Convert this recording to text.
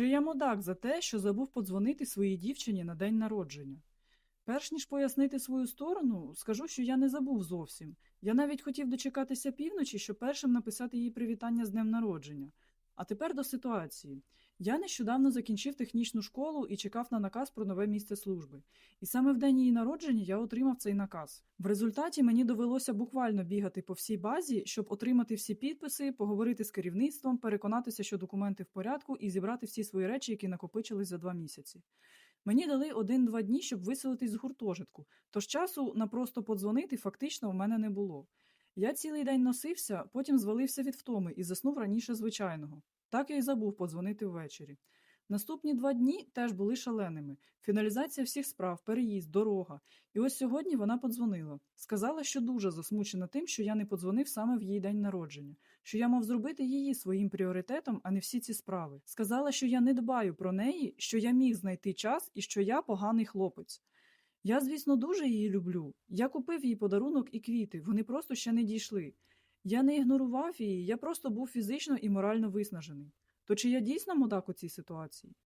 що я мудак за те, що забув подзвонити своїй дівчині на день народження. Перш ніж пояснити свою сторону, скажу, що я не забув зовсім. Я навіть хотів дочекатися півночі, щоб першим написати їй привітання з днем народження. А тепер до ситуації. Я нещодавно закінчив технічну школу і чекав на наказ про нове місце служби. І саме в день її народження я отримав цей наказ. В результаті мені довелося буквально бігати по всій базі, щоб отримати всі підписи, поговорити з керівництвом, переконатися, що документи в порядку, і зібрати всі свої речі, які накопичились за два місяці. Мені дали один-два дні, щоб виселитись з гуртожитку, тож часу на просто подзвонити фактично в мене не було. Я цілий день носився, потім звалився від втоми і заснув раніше звичайного. Так я й забув подзвонити ввечері. Наступні два дні теж були шаленими. Фіналізація всіх справ, переїзд, дорога. І ось сьогодні вона подзвонила. Сказала, що дуже засмучена тим, що я не подзвонив саме в її день народження, що я мав зробити її своїм пріоритетом, а не всі ці справи. Сказала, що я не дбаю про неї, що я міг знайти час і що я поганий хлопець. Я, звісно, дуже її люблю. Я купив їй подарунок і квіти, вони просто ще не дійшли. Я не ігнорував її, я просто був фізично і морально виснажений. То чи я дійсно мудак у цій ситуації?